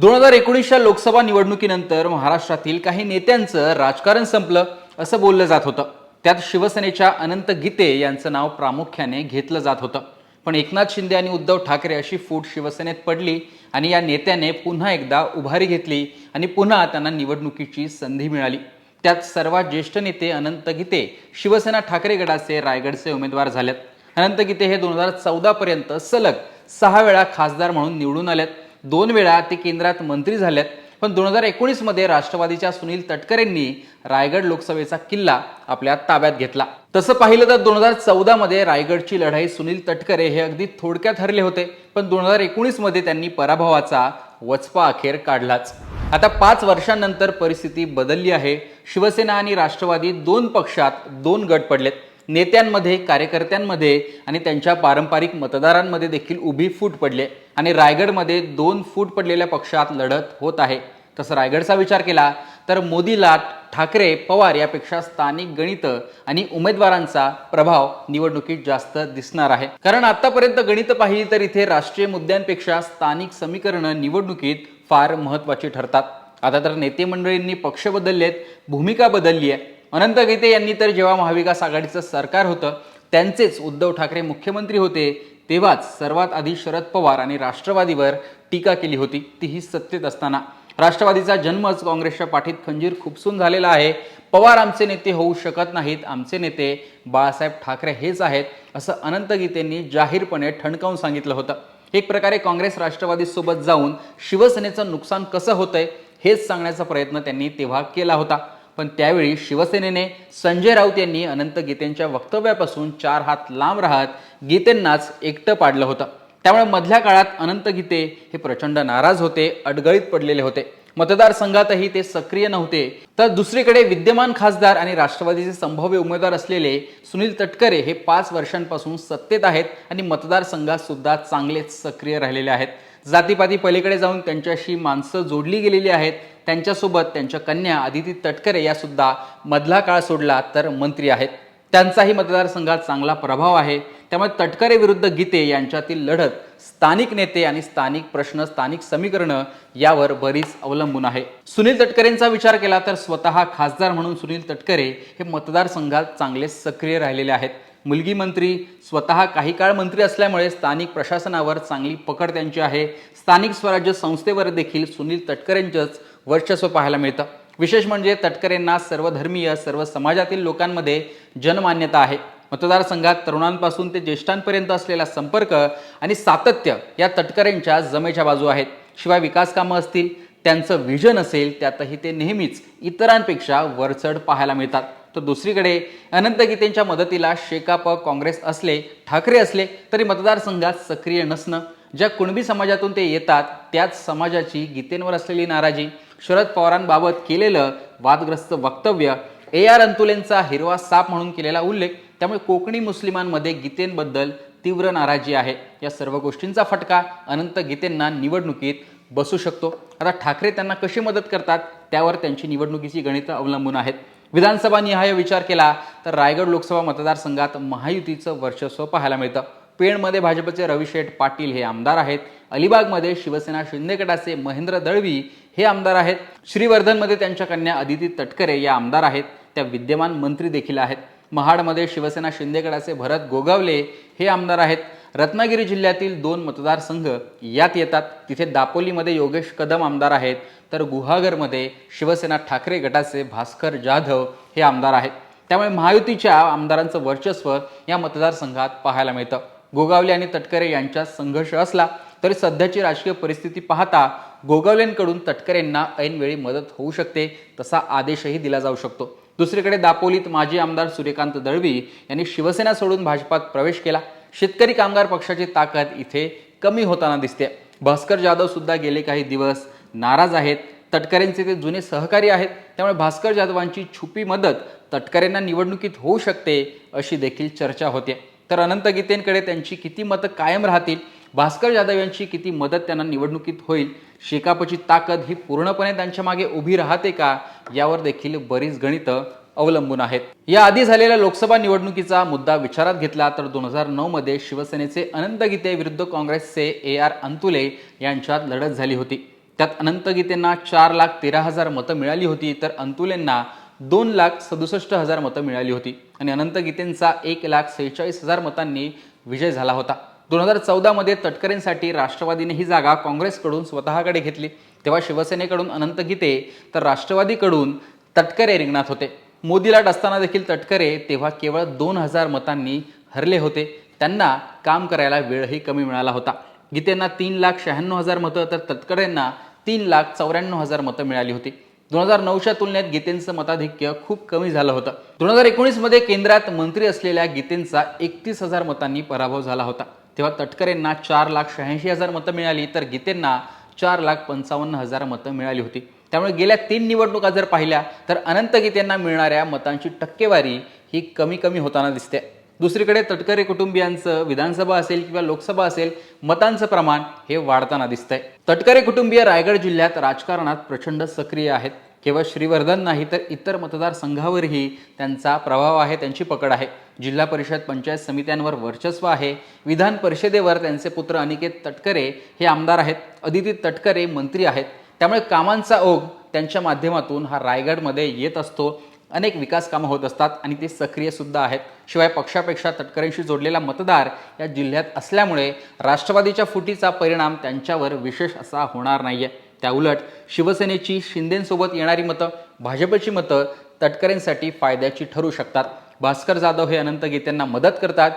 दोन हजार एकोणीसच्या लोकसभा निवडणुकीनंतर महाराष्ट्रातील काही नेत्यांचं राजकारण संपलं असं बोललं जात होतं. त्यात शिवसेनेच्या अनंत गीते यांचं नाव प्रामुख्याने घेतलं जात होतं. पण एकनाथ शिंदे आणि उद्धव ठाकरे अशी फूट शिवसेनेत पडली आणि या नेत्याने पुन्हा एकदा उभारी घेतली आणि पुन्हा त्यांना निवडणुकीची संधी मिळाली. त्यात सर्वात ज्येष्ठ नेते अनंत गीते शिवसेना ठाकरे गटाचे रायगडचे उमेदवार झालेत. अनंत गीते हे दोन हजार चौदा पर्यंत सलग सहा वेळा खासदार म्हणून निवडून आलेत. दोन वेळा ते केंद्रात मंत्री झालेत. पण दोन हजार एकोणीसमध्ये राष्ट्रवादीच्या सुनील तटकरेंनी रायगड लोकसभेचा किल्ला आपल्या ताब्यात घेतला. तसं पाहिलं तर दोन हजार चौदा मध्ये रायगडची लढाई सुनील तटकरे हे अगदी थोडक्यात हरले होते. पण दोन हजार एकोणीसमध्ये त्यांनी पराभवाचा वचपा अखेर काढलाच. आता पाच वर्षांनंतर परिस्थिती बदलली आहे. शिवसेना आणि राष्ट्रवादी दोन पक्षात दोन गट पडलेत. नेत्यांमध्ये कार्यकर्त्यांमध्ये आणि त्यांच्या पारंपरिक मतदारांमध्ये देखील उभी फूट पडली आणि रायगडमध्ये दोन फूट पडलेल्या पक्षात लढत होत आहे. तसं रायगडचा विचार केला तर मोदीला ठाकरे पवार यापेक्षा स्थानिक गणित आणि उमेदवारांचा प्रभाव निवडणुकीत जास्त दिसणार आहे. कारण आतापर्यंत गणित पाहिली तर इथे राष्ट्रीय मुद्द्यांपेक्षा स्थानिक समीकरणं निवडणुकीत फार महत्वाची ठरतात. आता तर नेते मंडळींनी पक्ष बदललेत भूमिका बदलली आहे. अनंत गीते यांनी तर जेव्हा महाविकास आघाडीचं सरकार होतं त्यांचेच उद्धव ठाकरे मुख्यमंत्री होते तेव्हाच सर्वात आधी शरद पवार आणि राष्ट्रवादीवर टीका केली होती. तीही सत्तेत असताना. राष्ट्रवादीचा जन्मच काँग्रेसच्या पाठीत खंजीर खुपसून झालेला आहे. पवार आमचे नेते होऊ शकत नाहीत आमचे नेते बाळासाहेब ठाकरे हेच आहेत असं अनंत गीतेंनी जाहीरपणे ठणकावून सांगितलं होतं. एक प्रकारे काँग्रेस राष्ट्रवादीसोबत जाऊन शिवसेनेचं नुकसान कसं होतंय हेच सांगण्याचा प्रयत्न त्यांनी तेव्हा केला होता. पण त्यावेळी शिवसेनेने संजय राऊत यांनी अनंत गीतेंच्या वक्तव्यापासून चार हात लांब राहत गीतेंनाच एकटं पाडलं होतं. त्यामुळे मधल्या काळात अनंत गीते हे प्रचंड नाराज होते अडगळीत पडलेले होते. मतदारसंघातही ते सक्रिय नव्हते. तर दुसरीकडे विद्यमान खासदार आणि राष्ट्रवादीचे संभाव्य उमेदवार असलेले सुनील तटकरे हे पाच वर्षांपासून सत्तेत आहेत आणि मतदारसंघात सुद्धा चांगलेच सक्रिय राहिलेले आहेत. जातीपाती पलीकडे जाऊन त्यांच्याशी माणसं जोडली गेलेली आहेत. त्यांच्यासोबत त्यांच्या कन्या आदिती तटकरे या सुद्धा मधला काळ सोडला तर मंत्री आहेत. त्यांचाही मतदारसंघात चांगला प्रभाव आहे. त्यामुळे तटकरे विरुद्ध गीते यांच्यातील लढत स्थानिक नेते आणि स्थानिक प्रश्न स्थानिक समीकरणं यावर बरीच अवलंबून आहे. सुनील तटकरेंचा विचार केला तर स्वतः खासदार म्हणून सुनील तटकरे हे मतदारसंघात चांगले सक्रिय राहिलेले आहेत. मुलगी मंत्री स्वतः काही काळ मंत्री असल्यामुळे स्थानिक प्रशासनावर चांगली पकड त्यांची आहे. स्थानिक स्वराज्य संस्थेवर देखील सुनील तटकरेंचंच वर्चस्व पाहायला मिळतं. विशेष म्हणजे तटकरेंना सर्वधर्मीय सर्व समाजातील लोकांमध्ये जनमान्यता आहे. मतदारसंघात तरुणांपासून ते ज्येष्ठांपर्यंत असलेला संपर्क आणि सातत्य या तटकरेंच्या जमेच्या बाजू आहेत. शिवाय विकास कामं असतील त्यांचं व्हिजन असेल त्यातही ते नेहमीच इतरांपेक्षा वरचढ पाहायला मिळतात. तर दुसरीकडे अनंत गीतेंच्या मदतीला शेकाप काँग्रेस असले ठाकरे असले तरी मतदारसंघात सक्रिय नसणं. ज्या कुणबी समाजातून ते येतात त्याच समाजाची गीतेंवर असलेली नाराजी. शरद पवारांबाबत केलेलं वादग्रस्त वक्तव्य ए आर अंतुलेंचा हिरवा साप म्हणून केलेला उल्लेख त्यामुळे कोकणी मुस्लिमांमध्ये गीतेंबद्दल तीव्र नाराजी आहे. या सर्व गोष्टींचा फटका अनंत गीतेंना निवडणुकीत बसू शकतो. आता ठाकरे त्यांना कशी मदत करतात त्यावर त्यांची निवडणुकीची गणितं अवलंबून आहेत. विधानसभा निहाय विचार केला तर रायगड लोकसभा मतदारसंघात महायुतीचं वर्चस्व पाहायला मिळतं. पेणमध्ये भाजपचे रविशेठ पाटील हे आमदार आहेत. अलिबागमध्ये शिवसेना शिंदे गटाचे महेंद्र दळवी हे आमदार आहेत. श्रीवर्धनमध्ये त्यांच्या कन्या अदिती तटकरे या आमदार आहेत. त्या विद्यमान मंत्री देखील आहेत. महाडमध्ये शिवसेना शिंदे गटाचे भरत गोगावले हे आमदार आहेत. रत्नागिरी जिल्ह्यातील दोन मतदारसंघ यात येतात. तिथे दापोलीमध्ये योगेश कदम आमदार आहेत. तर गुहागरमध्ये शिवसेना ठाकरे गटाचे भास्कर जाधव हे आमदार आहेत. त्यामुळे महायुतीच्या आमदारांचं वर्चस्व या मतदारसंघात पाहायला मिळतं. गोगावले आणि तटकरे यांच्यात संघर्ष असला तरी सध्याची राजकीय परिस्थिती पाहता गोगावलेंकडून तटकरेंना ऐनवेळी मदत होऊ शकते तसा आदेशही दिला जाऊ शकतो. दुसरीकडे दापोलीत माजी आमदार सूर्यकांत दळवी यांनी शिवसेना सोडून भाजपात प्रवेश केला. शेतकरी कामगार पक्षाची ताकद इथे कमी होताना दिसते. भास्कर जाधव सुद्धा गेले काही दिवस नाराज आहेत. तटकरेंचे ते जुने सहकारी आहेत. त्यामुळे भास्कर जाधवांची छुपी मदत तटकरेंना निवडणुकीत होऊ शकते अशी देखील चर्चा होते. तर अनंत गीतेंकडे त्यांची किती मतं कायम राहतील? भास्कर जाधव यांची किती मदत त्यांना निवडणुकीत होईल? शेकापची ताकद ही पूर्णपणे त्यांच्या मागे उभी राहते का? यावर देखील बरीच गणितं अवलंबून आहेत. या आधी झालेल्या लोकसभा निवडणुकीचा मुद्दा विचारात घेतला तर दोन हजार नऊ मध्ये शिवसेनेचे अनंत गीते विरुद्ध काँग्रेसचे ए आर अंतुले यांच्यात लढत झाली होती. त्यात अनंत गीतेंना चार लाख तेरा हजार मतं मिळाली होती तर अंतुलेंना दोन लाख सदुसष्ट हजार मतं मिळाली होती आणि अनंत गीतेंचा एक लाख सेहेचाळीस हजार मतांनी विजय झाला होता. दोन हजार चौदामध्ये तटकरेंसाठी राष्ट्रवादीने ही जागा काँग्रेसकडून स्वतःकडे घेतली. तेव्हा शिवसेनेकडून अनंत गीते तर राष्ट्रवादीकडून तटकरे रिंगणात होते. मोदीला डसताना देखील तटकरे तेव्हा केवळ दोन हजार मतांनी हरले होते. त्यांना काम करायला वेळही कमी मिळाला होता. गीतेंना तीन लाख शहाण्णव हजार मतं तर तटकरेंना तीन लाख चौऱ्याण्णव हजार मतं मिळाली होती. दोन हजार नऊच्या तुलनेत गीतेंचं मताधिक्य खूप कमी झालं होतं. दोन हजार एकोणीसमध्ये केंद्रात मंत्री असलेल्या गीतेंचा एकतीस हजार मतांनी पराभव झाला होता. तेव्हा तटकरेंना चार लाख शहाऐंशी हजार मतं मिळाली तर गीतेंना चार लाख पंचावन्न हजार मतं मिळाली होती. त्यामुळे गेल्या तीन निवडणुका जर पाहिल्या तर अनंत गीतेंना मिळणाऱ्या मतांची टक्केवारी ही कमी कमी होताना दिसते. दुसरीकडे तटकरे कुटुंबियांचं विधानसभा असेल किंवा लोकसभा असेल मतांचं प्रमाण हे वाढताना दिसतंय. तटकरे कुटुंबीय रायगड जिल्ह्यात राजकारणात प्रचंड सक्रिय आहेत. केवळ श्रीवर्धन नाही तर इतर मतदारसंघावरही त्यांचा प्रभाव आहे त्यांची पकड आहे. जिल्हा परिषद पंचायत समित्यांवर वर्चस्व आहे. विधान परिषदेवर त्यांचे पुत्र अनिकेत तटकरे हे आमदार आहेत. अदिती तटकरे मंत्री आहेत. त्यामुळे कामांचा ओघ त्यांच्या माध्यमातून हा रायगडमध्ये येत असतो. अनेक विकास कामं होत असतात आणि ते सक्रिय सुद्धा आहेत. शिवाय पक्षापेक्षा तटकरेंशी जोडलेला मतदार या जिल्ह्यात असल्यामुळे राष्ट्रवादीच्या फुटीचा परिणाम त्यांच्यावर विशेष असा होणार नाही आहे त्याउलट शिवसेनेची शिंदेसोबत येणारी मतं भाजपची मतं तटकरेंसाठी फायद्याची ठरू शकतात. भास्कर जाधव हे अनंत गीतेंना मदत करतात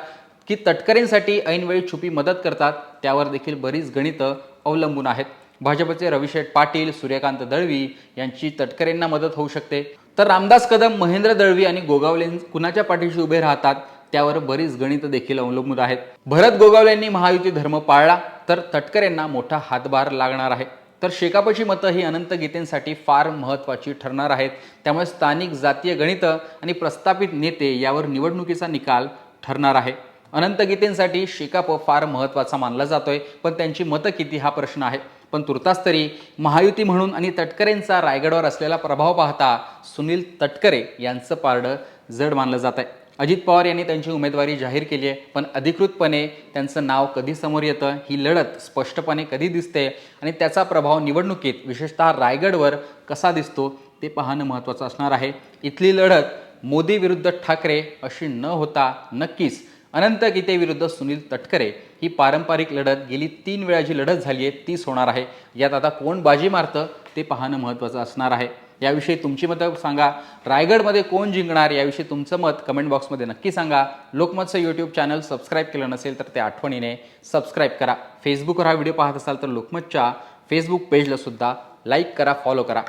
की तटकरेंसाठी ऐनवेळी छुपी मदत करतात त्यावर देखील बरीच गणितं अवलंबून आहेत. भाजपचे रविशेठ पाटील सूर्यकांत दळवी यांची तटकरेंना मदत होऊ शकते. तर रामदास कदम महेंद्र दळवी आणि गोगावले कुणाच्या पाठीशी उभे राहतात त्यावर बरीच गणितं देखील अवलंबून आहेत. भरत गोगावलेंनी महायुती धर्म पाळला तर तटकरेंना मोठा हातभार लागणार आहे. तर शेकापची मतं ही अनंत गीतेंसाठी फार महत्त्वाची ठरणार आहेत. त्यामुळे स्थानिक जातीय गणितं आणि प्रस्थापित नेते यावर निवडणुकीचा निकाल ठरणार आहे. अनंत गीतेंसाठी शेकाप फार महत्त्वाचा मानला जातोय पण त्यांची मतं किती हा प्रश्न आहे. पण तुर्तास तरी महायुती म्हणून आणि तटकरेंचा रायगडवर असलेला प्रभाव पाहता सुनील तटकरे यांचं पारडं जड मानलं जात आहे. अजित पवार यांनी त्यांची उमेदवारी जाहीर केली आहे पण अधिकृतपणे त्यांचं नाव कधी समोर येतं ही लढत स्पष्टपणे कधी दिसते आणि त्याचा प्रभाव निवडणुकीत विशेषतः रायगडवर कसा दिसतो ते पाहणं महत्त्वाचं असणार आहे. इथली लढत मोदी विरुद्ध ठाकरे अशी न होता नक्कीच अनंत गीते विरुद्ध सुनील तटकरे ही पारंपरिक लढत गेली तीन वेळा जी लढत झाली आहे तीच होणार आहे. यात आता कोण बाजी मारतं ते पाहणं महत्त्वाचं असणार आहे. याविषयी तुमची मतं सांगा. रायगडमध्ये कोण जिंकणार याविषयी तुमचं मत कमेंट बॉक्समध्ये नक्की सांगा. लोकमतचं यूट्यूब चॅनल सबस्क्राईब केलं नसेल तर ते आठवणीने सबस्क्राईब करा. फेसबुकवर हा व्हिडिओ पाहत असाल तर लोकमतच्या फेसबुक पेजला सुद्धा लाईक करा फॉलो करा.